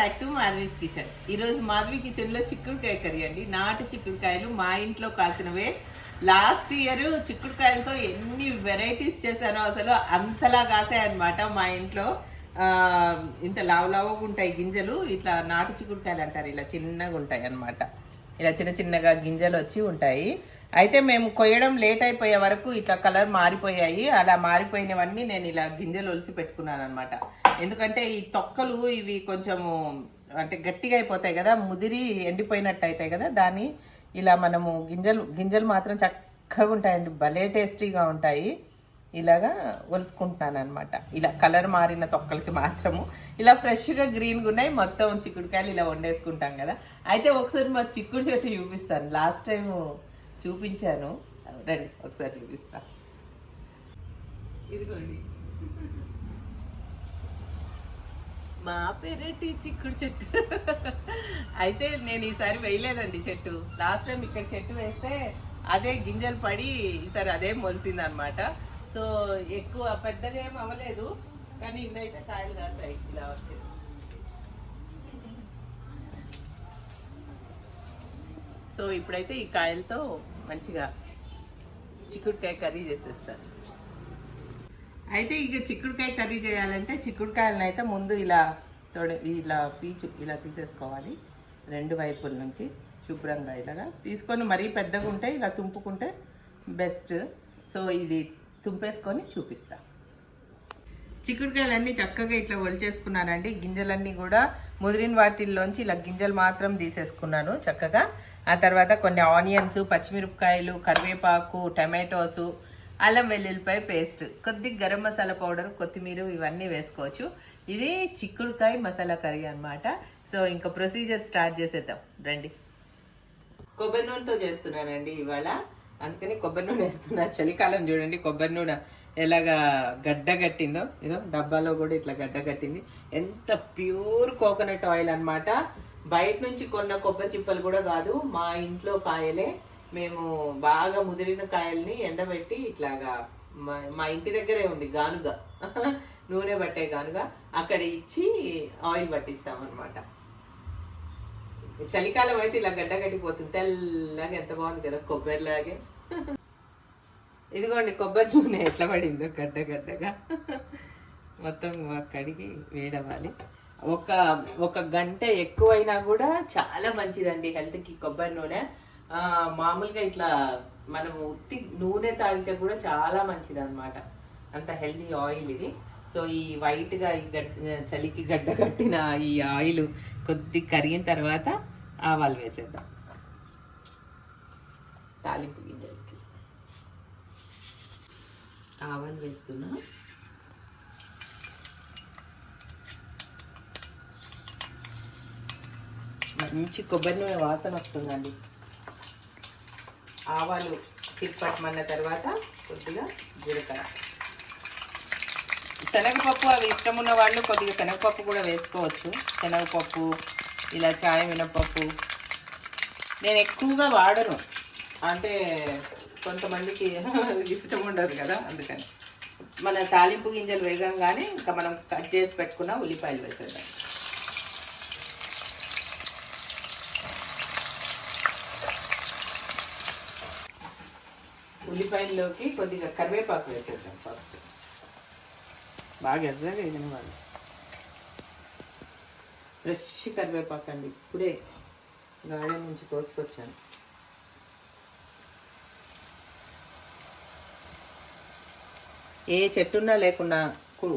Back to Madhavi's kitchen. ఈరోజు మాధవి కిచెన్లో చిక్కుడుకాయ కర్రీ అండి. నాటు చిక్కుడుకాయలు మా ఇంట్లో కాసినవే. లాస్ట్ ఇయర్ చిక్కుడుకాయలతో ఎన్ని వెరైటీస్ చేశారో అసలు అంతలా కాసాయనమాట మా ఇంట్లో. ఇంత లావు లావుగా ఉంటాయి గింజలు. ఇట్లా నాటు చిక్కుడుకాయలు అంటారు. ఇలా చిన్నగా ఉంటాయి అన్నమాట. ఇలా చిన్న చిన్నగా గింజలు వచ్చి ఉంటాయి. అయితే మేము కొయ్యడం లేట్ అయిపోయే వరకు ఇట్లా కలర్ మారిపోయాయి. అలా మారిపోయినవన్నీ నేను ఇలా గింజలు ఒలిసి పెట్టుకున్నాను అనమాట ఎందుకంటే ఈ తొక్కలు ఇవి కొంచెము అంటే గట్టిగా అయిపోతాయి కదా ముదిరి ఎండిపోయినట్టు అవుతాయి కదా దాన్ని ఇలా మనము గింజలు గింజలు మాత్రం చక్కగా ఉంటాయండి భలే టేస్టీగా ఉంటాయి. ఇలాగా ఒలుచుకుంటున్నాను అనమాట ఇలా కలర్ మారిన తొక్కలకి మాత్రము. ఇలా ఫ్రెష్గా గ్రీన్గా ఉన్నాయి మొత్తం చిక్కుడుకాయలు ఇలా వండేసుకుంటాం కదా. అయితే ఒకసారి మా చిక్కుడు చెట్టు చూపిస్తాను. లాస్ట్ టైం చూపించాను. రండి ఒకసారి చూపిస్తాను ఇదిగోండి. మా పెరటి చిక్కుడు చెట్టు. అయితే నేను ఈసారి వేయలేదండి చెట్టు. లాస్ట్ టైం ఇక్కడ చెట్టు వేస్తే అదే గింజలు పడి ఈసారి అదే మొలిసింది అనమాట సో ఎక్కువ పెద్దగా ఏం అవ్వలేదు. కానీ ఇన్నైతే కాయలు కాస్తాయి ఇలా వచ్చింది సో ఇప్పుడైతే ఈ కాయలతో మంచిగా చిక్కుడుకాయ కర్రీ చేసేస్తారు. అయితే ఇక చిక్కుడుకాయ కర్రీ చేయాలంటే చిక్కుడుకాయలను అయితే ముందు ఇలా తొడ ఇలా పీచు ఇలా తీసేసుకోవాలి. రెండు వైపుల నుంచి శుభ్రంగా ఇలాగా తీసుకొని మరీ పెద్దగా ఉంటే ఇలా తుంపుకుంటే బెస్ట్. సో ఇది తుంపేసుకొని చూపిస్తా. చిక్కుడుకాయలన్నీ చక్కగా ఇట్లా ఒలిచేసుకున్నానండి. గింజలన్నీ కూడా ముదిరిన వాటిల్లోంచి ఇలా గింజలు మాత్రం తీసేసుకున్నాను చక్కగా. ఆ తర్వాత కొన్ని ఆనియన్స్ పచ్చిమిరపకాయలు కరివేపాకు టమాటోసు అల్లం వెల్లుల్లిపాయ పేస్ట్ కొద్ది గరం మసాలా పౌడర్ కొత్తిమీర ఇవన్నీ వేసుకోవచ్చు. ఇది చిక్కుడుకాయ మసాలా కర్రీ అన్నమాట. సో ఇంకా ప్రొసీజర్ స్టార్ట్ చేసేద్దాం. రండి. కొబ్బరి నూనెతో చేస్తున్నానండి ఇవాళ. అందుకని కొబ్బరి నూనె వేస్తున్నా. చలికాలం చూడండి కొబ్బరి నూనె ఎలాగా గడ్డ కట్టిందో. ఏదో డబ్బాలో కూడా ఇట్లా గడ్డ కట్టింది. ఎంత ప్యూర్ కోకోనట్ ఆయిల్ అనమాట బయట నుంచి కొన్న కొబ్బరి చిప్పలు కూడా కాదు మా ఇంట్లో కాయలే. మేము బాగా ముదిరిన కాయల్ని ఎండబెట్టి ఇట్లాగా మా మా ఇంటి దగ్గరే ఉంది గానుగ. నూనె పట్టే గానుగ. అక్కడ ఇచ్చి ఆయిల్ పట్టిస్తాం అనమాట చలికాలం అయితే ఇలా గడ్డ కట్టిపోతుంది. తెల్లగా ఎంత బాగుంది కదా కొబ్బరిలాగే. ఇదిగోండి కొబ్బరి నూనె ఎట్లా పడిందో గడ్డ గడ్డగా. మొత్తం కడిగి వేడవాలి ఒక ఒక గంట ఎక్కువైనా కూడా చాలా మంచిదండి హెల్త్కి కొబ్బరి నూనె. మామూలుగా ఇట్లా మనం ఉత్తి నూనె తాగితే కూడా చాలా మంచిది అనమాట అంత హెల్దీ ఆయిల్ ఇది. సో ఈ వైట్గా ఈ చలికి గడ్డ కట్టిన ఈ ఆయిల్ కొద్ది కరిగిన తర్వాత ఆవాలు వేసేద్దాం. తాలింపు గింజలకి. ఆవాలు వేస్తున్నా. మంచి కొబ్బరి నూనె వాసన వస్తుందండి. ఆవాలు తిప్పటమన్న తర్వాత కొద్దిగా జీలకర్ర. శనగపప్పు అవి ఇష్టం ఉన్న వాళ్ళు కొద్దిగా శనగపప్పు కూడా వేసుకోవచ్చు. శనగపప్పు ఇలా చాయ మినపప్పు. నేను ఎక్కువగా వాడను. అంటే కొంతమందికి ఇష్టం ఉండదు కదా అందుకని. మన తాలింపు గింజలు వేగంగానే ఇంకా మనం కట్ చేసి పెట్టుకున్న ఉల్లిపాయలు వేసేద్దాం. ఉల్లిపాయల్లోకి కొద్దిగా కరివేపాకు వేసేద్దాం ఫస్ట్. బాగా ఎర్రగా వేయని వాళ్ళు ఫ్రెష్ కరివేపాకు అండి ఇప్పుడే గార్డెన్ నుంచి కోసుకొచ్చాను. ఏ చెట్టున్నా లేకున్నా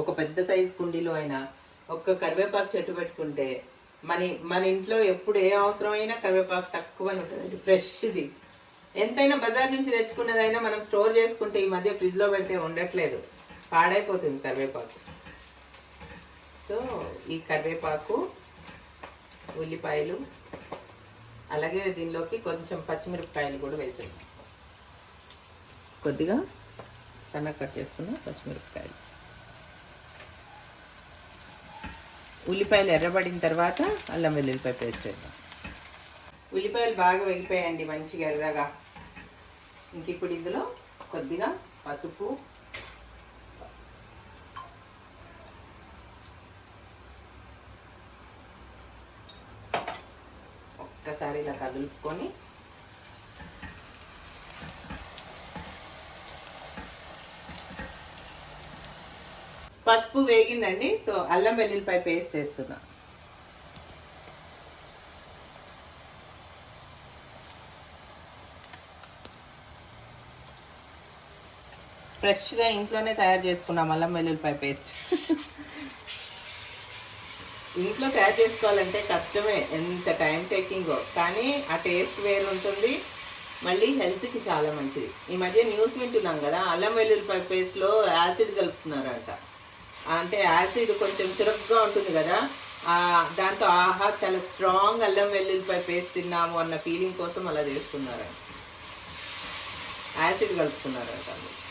ఒక పెద్ద సైజు కుండీలో అయినా ఒక్క కరివేపాకు చెట్టు పెట్టుకుంటే మన మన ఇంట్లో ఎప్పుడు ఏ అవసరమైనా కరివేపాకు తక్కువనే ఉంటుంది ఫ్రెష్ది. ఎంతైనా బజార్ నుంచి తెచ్చుకున్నదైనా మనం స్టోర్ చేసుకుంటే ఈ మధ్య ఫ్రిడ్జ్లో పెడితే ఉండట్లేదు. పాడైపోతుంది కరివేపాకు. సో ఈ కరివేపాకు ఉల్లిపాయలు అలాగే దీనిలోకి కొంచెం పచ్చిమిరపకాయలు కూడా వేసాం కొద్దిగా సన్నగా కట్ చేసుకున్న పచ్చిమిరపకాయలు. ఉల్లిపాయలు ఎర్రబడిన తర్వాత అల్లం వెల్లుల్లిపాయ పేస్ట్ వేద్దాం. ఉల్లిపాయలు బాగా వేగిపోయాయండి మంచిగా ఎర్రగా. ఇంక ఇప్పుడు ఇందులో కొద్దిగా పసుపు. ఒక్కసారి ఇలా కదులుకొని పసుపు వేగిందండి. సో అల్లం వెల్లుల్లిపాయ పేస్ట్ వేస్తున్నా. ఫ్రెష్గా ఇంట్లోనే తయారు చేసుకున్నాం అల్లం వెల్లుల్లిపాయ పేస్ట్. ఇంట్లో తయారు చేసుకోవాలంటే కష్టమే ఎంత టైం టేకింగో కానీ ఆ టేస్ట్ వేరు ఉంటుంది. మళ్ళీ హెల్త్కి చాలా మంచిది. ఈ మధ్య న్యూస్ వింటున్నాం కదా అల్లం వెల్లుల్లిపాయ పేస్ట్లో యాసిడ్ కలుపుతున్నారంట. అంటే యాసిడ్ కొంచెం చురుగ్గా ఉంటుంది కదా దాంతో ఆహా చాలా స్ట్రాంగ్ అల్లం వెల్లుల్లిపాయ పేస్ట్ తిన్నాము అన్న ఫీలింగ్ కోసం అలా చేస్తున్నారంట యాసిడ్ కలుపుతున్నారంట. అందులో.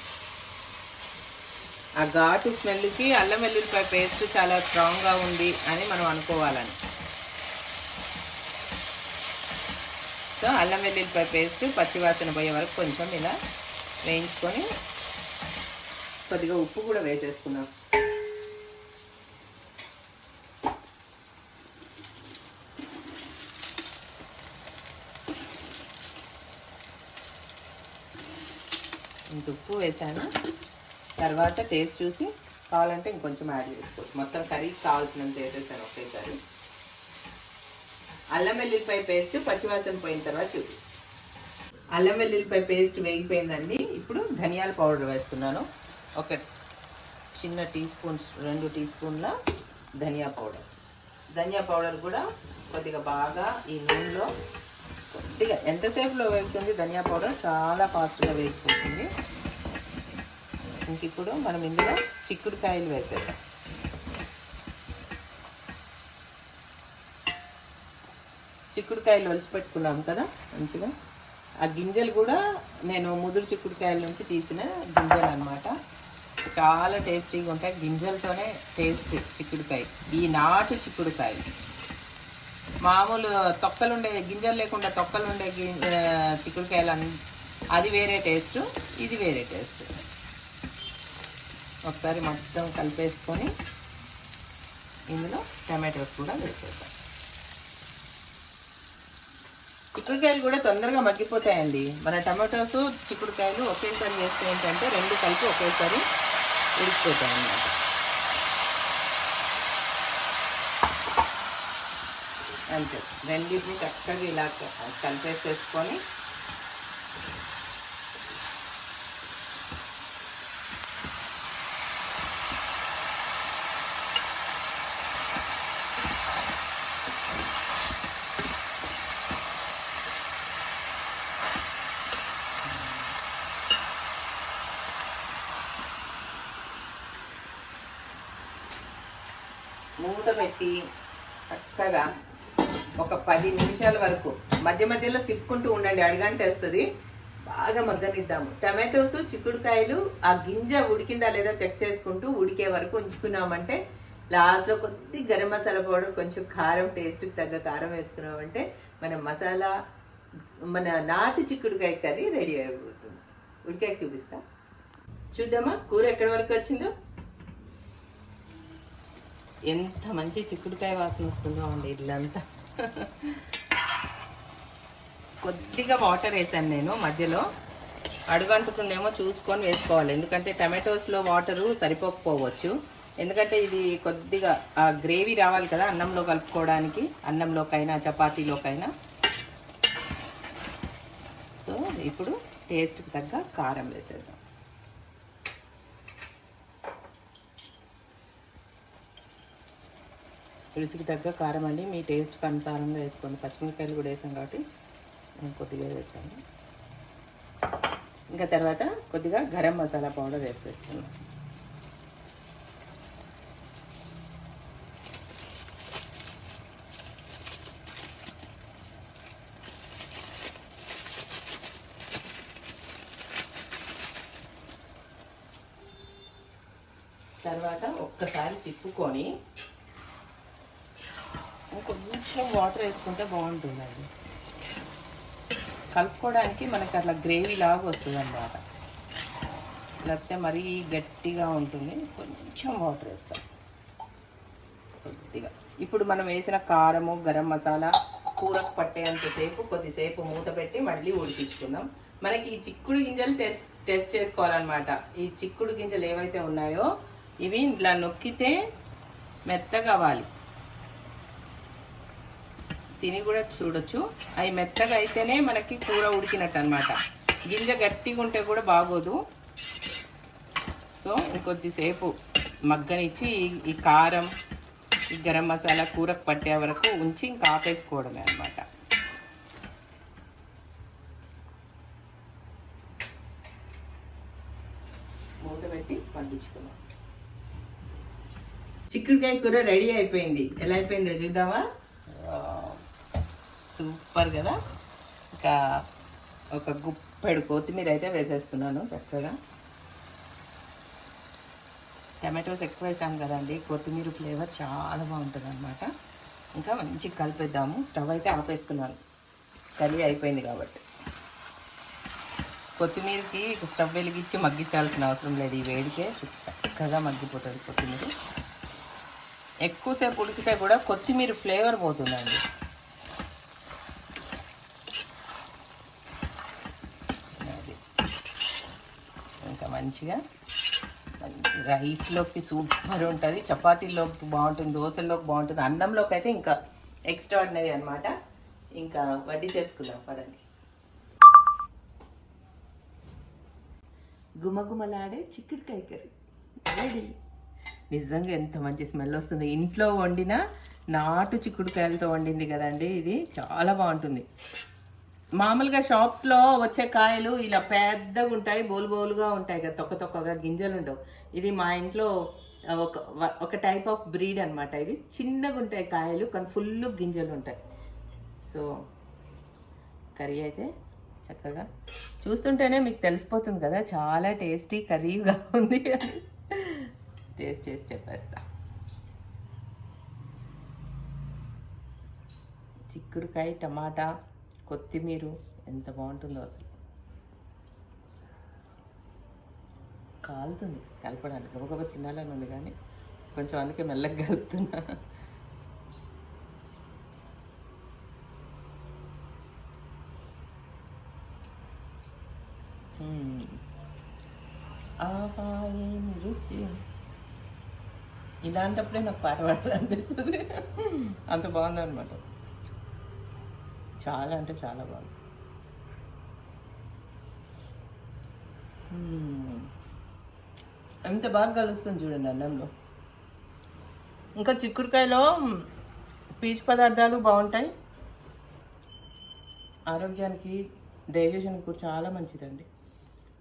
ఆ ఘాటు స్మెల్కి అల్లం వెల్లుల్లిపాయ పేస్ట్ చాలా స్ట్రాంగ్గా ఉంది అని మనం అనుకోవాలని. సో అల్లం వెల్లుల్లిపాయ పేస్ట్ పచ్చివాసన పోయే వరకు కొంచెం ఇలా వేయించుకొని కొద్దిగా ఉప్పు కూడా వేసేసుకున్నాం ఇంత ఉప్పు వేసాను. తర్వాత టేస్ట్ చూసి కావాలంటే ఇంకొంచెం యాడ్ చేసుకోవచ్చు. మొత్తం కర్రీకి కావాల్సినంత వేసేసాను ఒకేసారి. అల్లం వెల్లుల్లిపాయ పేస్ట్ పచ్చివాసన పోయిన తర్వాత చూపిస్తాను. అల్లం వెల్లుల్లిపాయ పేస్ట్ వేగిపోయిందండి. ఇప్పుడు ధనియాల పౌడర్ వేస్తున్నాను. ఒక చిన్న టీ స్పూన్స్ రెండు టీ స్పూన్ల ధనియా పౌడర్. ధనియా పౌడర్ కూడా కొద్దిగా బాగా ఈ నూనెలో కొద్దిగా ఎంతసేపులో వేగుతుంది? ధనియా పౌడర్ చాలా ఫాస్ట్గా వేగిపోతుంది. ఇంక ఇప్పుడు మనం ఇందులో చిక్కుడుకాయలు వేసేద్దాం. చిక్కుడుకాయలు ఒలిసి పెట్టుకున్నాం కదా మంచిగా. ఆ గింజలు కూడా నేను ముదురు చిక్కుడుకాయల నుంచి తీసిన గింజలు అన్నమాట. చాలా టేస్టీగా ఉంటాయి. గింజలతోనే టేస్ట్ చిక్కుడుకాయ. ఈ నాటు చిక్కుడుకాయ. మామూలు తొక్కలుండే గింజలు లేకుండా తొక్కలుండే గి- చిక్కుడుకాయలు అది వేరే టేస్ట్ ఇది వేరే టేస్ట్. ఒకసారి మొత్తం కలిపేసుకొని ఇందులో టమాటోస్ కూడా వేసేద్దాం. చిక్కుడుకాయలు కూడా తొందరగా మగ్గిపోతాయండి. మన టమాటోస్ చిక్కుడుకాయలు ఒకేసారి వేస్తే ఏంటంటే రెండు కలిపి ఒకేసారి ఉడికిపోతాయి అన్నమాట అంతే. రెండింటిని చక్కగా ఇలా కలిపేసేసుకొని మూత పెట్టి చక్కగా ఒక పది నిమిషాల వరకు మధ్య మధ్యలో తిప్పుకుంటూ ఉండండి. అడిగంటేస్తుంది బాగా మగ్గనిద్దాము. టమాటోస్ చిక్కుడుకాయలు ఆ గింజ ఉడికిందా లేదా చెక్ చేసుకుంటూ ఉడికే వరకు ఉంచుకున్నామంటే లాస్ట్లో కొద్ది గరం మసాలా పౌడర్ కొంచెం కారం టేస్ట్కి తగ్గ కారం వేసుకున్నామంటే మన మసాలా మన నాటు చిక్కుడుకాయ కర్రీ రెడీ అయిపోతుంది. ఉడికాయ చూపిస్తా. చూద్దామా? కూర ఎక్కడి వరకు వచ్చిందో? ఎంత మంచి చిక్కుడుకాయ వాసన వస్తుందో అండి ఇల్లంతా. కొద్దిగా వాటర్ వేసాను నేను మధ్యలో. అడుగంటుతుందేమో చూసుకొని వేసుకోవాలి. ఎందుకంటే టమాటోస్లో వాటరు సరిపోకపోవచ్చు. ఎందుకంటే ఇది కొద్దిగా ఆ గ్రేవీ రావాలి కదా అన్నంలో కలుపుకోవడానికి అన్నంలోకైనా చపాతీలోకైనా. సో ఇప్పుడు టేస్ట్కి తగ్గ కారం వేసేద్దాం. రుచికి తగ్గ కారం అండి. మీ టేస్ట్కి అనుసారంగా వేసుకోండి. పచ్చిమిరపకాయలు కూడా వేసాం కాబట్టి నేను కొద్దిగా వేసాను. ఇంకా తర్వాత కొద్దిగా గరం మసాలా పౌడర్ వేసేస్తున్నాను తర్వాత ఒక్కసారి తిప్పుకొని కొంచెం వాటర్ వేసుకుంటే బాగుంటుందండి. కలుపుకోవడానికి మనకి అట్లా గ్రేవీ లాగా వస్తుంది అన్నమాట లేకపోతే మరీ గట్టిగా ఉంటుంది. కొంచెం వాటర్ వేస్తాం. కొద్దిగా. ఇప్పుడు మనం వేసిన కారము గరం మసాలా కూరకు పట్టేంతసేపు కొద్దిసేపు మూత పెట్టి మళ్ళీ ఉడికించుకుందాం. మనకి ఈ చిక్కుడు గింజలు టెస్ట్ టెస్ట్ చేసుకోవాలన్నమాట. ఈ చిక్కుడు గింజలు ఏవైతే ఉన్నాయో ఇవి ఇలా నొక్కితే మెత్తగా అవ్వాలి. తిని కూడా చూడొచ్చు. అవి మెత్తగా అయితేనే మనకి కూర ఉడికినట్టు అనమాట గింజ గట్టిగా ఉంటే కూడా బాగోదు. సో ఇంకొద్దిసేపు మగ్గనిచ్చి ఈ- కారం ఈ గరం మసాలా కూరకు పట్టే వరకు ఉంచి ఇంకా ఆపేసుకోవడమే అనమాట మూత పెట్టి పండించుకున్నాం చిక్కుడుకాయ కూర రెడీ అయిపోయింది. ఎలా అయిపోయిందో చూద్దామా? సూపర్ కదా. ఇంకా ఒక గుప్పెడు కొత్తిమీర అయితే వేసేస్తున్నాను చక్కగా. టమాటోస్ ఎక్కువ వేసాం కదండి కొత్తిమీర ఫ్లేవర్ చాలా బాగుంటుంది అనమాట ఇంకా మంచిగా కలిపేద్దాము. స్టవ్ అయితే ఆపేసుకున్నాను. కలి అయిపోయింది కాబట్టి. కొత్తిమీరకి స్టవ్ వెలిగించి మగ్గించాల్సిన అవసరం లేదు. ఈ వేడికే చక్కగా మగ్గిపోతుంది కొత్తిమీర. ఎక్కువసేపు ఉడికితే కూడా కొత్తిమీర ఫ్లేవర్ పోతుందండి అది. ఇంకా మంచిగా. రైస్లోకి సూపర్ ఉంటుంది. చపాతీలోకి బాగుంటుంది దోశల్లోకి బాగుంటుంది అన్నంలోకి అయితే ఇంకా ఎక్స్ట్రాడినరీ అనమాట ఇంకా వడ్డీ చేసుకుందాం పదండి. గుమగుమలాడే చిక్కుడుకాయ కర్రీ. రెడీ నిజంగా ఎంత మంచి స్మెల్ వస్తుంది. ఇంట్లో వండిన నాటు చిక్కుడుకాయలతో వండింది కదండి ఇది. చాలా బాగుంటుంది. మామూలుగా షాప్స్లో వచ్చే కాయలు ఇలా పెద్దగా ఉంటాయి బోలు బోలుగా ఉంటాయి కదా తొక్క తొక్కగా గింజలు ఉండవు. ఇది మా ఇంట్లో ఒక ఒక టైప్ ఆఫ్ బ్రీడ్ అనమాట ఇది. చిన్నగా ఉంటాయి కాయలు కానీ ఫుల్ గింజలు ఉంటాయి. సో కర్రీ అయితే చక్కగా చూస్తుంటేనే మీకు తెలిసిపోతుంది కదా చాలా టేస్టీ కర్రీగా ఉంది టేస్ట్ చేసి చెప్పేస్తా. చిక్కుడుకాయ టమాటా కొత్తిమీర ఎంత బాగుంటుందో అసలు. కాలుతుంది కలపడానికి. గబగబ తినాలని ఉంది కానీ కొంచెం అందుకే మెల్లగా కలుపుతున్నా. రుచి. ఇలాంటప్పుడే నాకు పాట పాడాలనిపిస్తుంది అంత బాగుంది అనమాట చాలా అంటే చాలా బాగుంది. ఎంత బాగా కలుస్తుంది చూడండి అన్నంలో. ఇంకా చిక్కుడుకాయలో పీచు పదార్థాలు బాగుంటాయి. ఆరోగ్యానికి డైజెషన్కి కూడా చాలా మంచిదండి.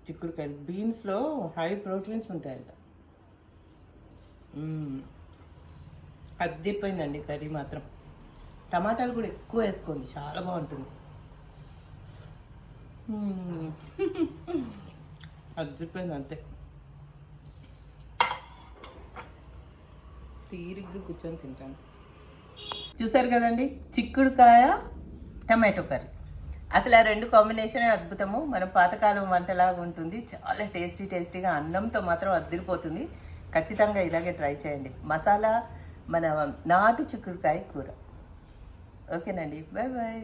చిక్కుడుకాయలు. బీన్స్లో హై ప్రోటీన్స్ ఉంటాయంట. మ్మ్. అద్దిపోయిందండి కర్రీ మాత్రం. టమాటాలు కూడా ఎక్కువ వేసుకోండి చాలా బాగుంటుంది. అద్దిపోయింది అంతే. తీరిగ్గా కూర్చొని తింటాను. చూసారు కదండి? చిక్కుడుకాయ టమాటో కర్రీ. అసలు ఆ రెండు కాంబినేషన్ అద్భుతము. మన పాతకాలం వంటలాగా ఉంటుంది. చాలా టేస్టీ టేస్టీగా అన్నంతో మాత్రం అద్దరిపోతుంది. ఖచ్చితంగా ఇలాగే ట్రై చేయండి. మసాలా మన నాటు చిక్కుడుకాయ కూర. ఓకేనండి. Bye bye.